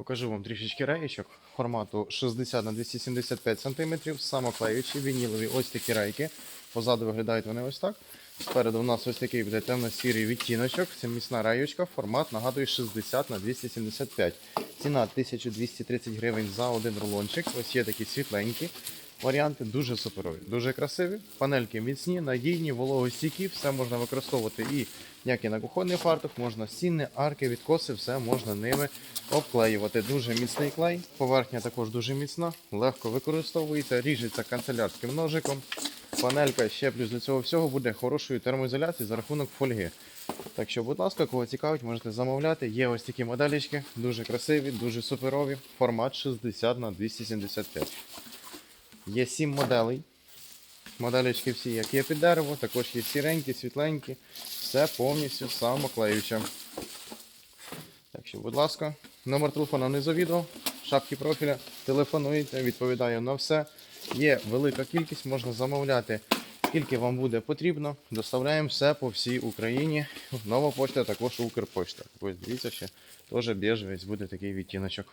Покажу вам трішечки раєчок формату 60 на 275 см, самоклеючі, вінілові ось такі рейки. Позаду виглядають вони ось так. Спереду у нас ось такий буде темно-сірий відтіночок. Це міцна раєчка. Формат нагадує 60 на 275. Ціна 1230 гривень за один рулончик. Ось є такі світленькі варіанти, дуже суперові, дуже красиві. Панельки міцні, надійні, вологостійкі. Все можна використовувати і як і на кухонний фартух, можна стіни, арки, відкоси, все можна ними обклеювати. Дуже міцний клей. Поверхня також дуже міцна, легко використовується, ріжеться канцелярським ножиком. Панелька ще плюс до цього всього буде хорошою термоізоляцією за рахунок фольги. Так що, будь ласка, кого цікавить, можете замовляти. Є ось такі моделічки, дуже красиві, дуже суперові. Формат 60 на 275. Є 7 моделей. Моделечки всі, як є під дерево, також є сіренькі, світленькі. Все повністю самоклеюче. Так що, будь ласка, номер телефона внизу відео, в шапці профіля. Телефонуйте, відповідаю на все. Є велика кількість, можна замовляти, скільки вам буде потрібно. Доставляємо все по всій Україні. Нова почта, також Укрпошта. Ось дивіться ще, теж біжевець буде такий відтіночок.